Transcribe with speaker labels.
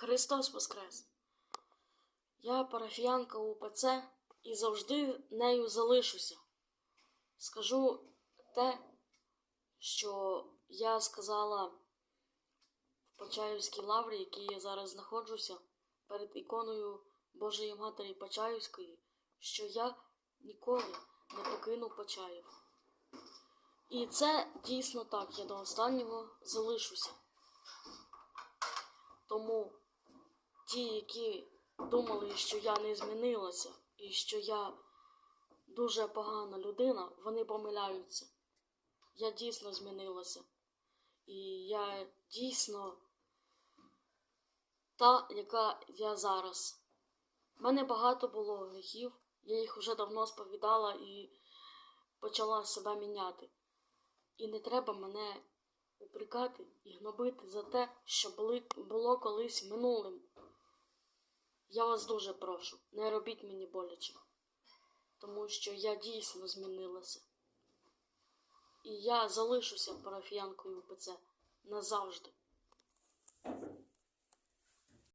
Speaker 1: Христос Воскрес! Я парафіянка УПЦ і завжди нею залишуся. Скажу те, що я сказала в Почаївській лаврі, в якій я зараз знаходжуся, перед іконою Божої Матері Почаївської, що я ніколи не покину Почаїв. І це дійсно так, я до останнього залишуся. Тому ті, які думали, що я не змінилася і що я дуже погана людина, вони помиляються. Я дійсно змінилася. І я дійсно та, яка я зараз. У мене багато було гріхів, я їх вже давно сповідала і почала себе міняти. І не треба мене упрекати і гнобити за те, що було колись минулим. Я вас дуже прошу, не робіть мені боляче, тому що я дійсно змінилася. І я залишуся парафіянкою УПЦ назавжди.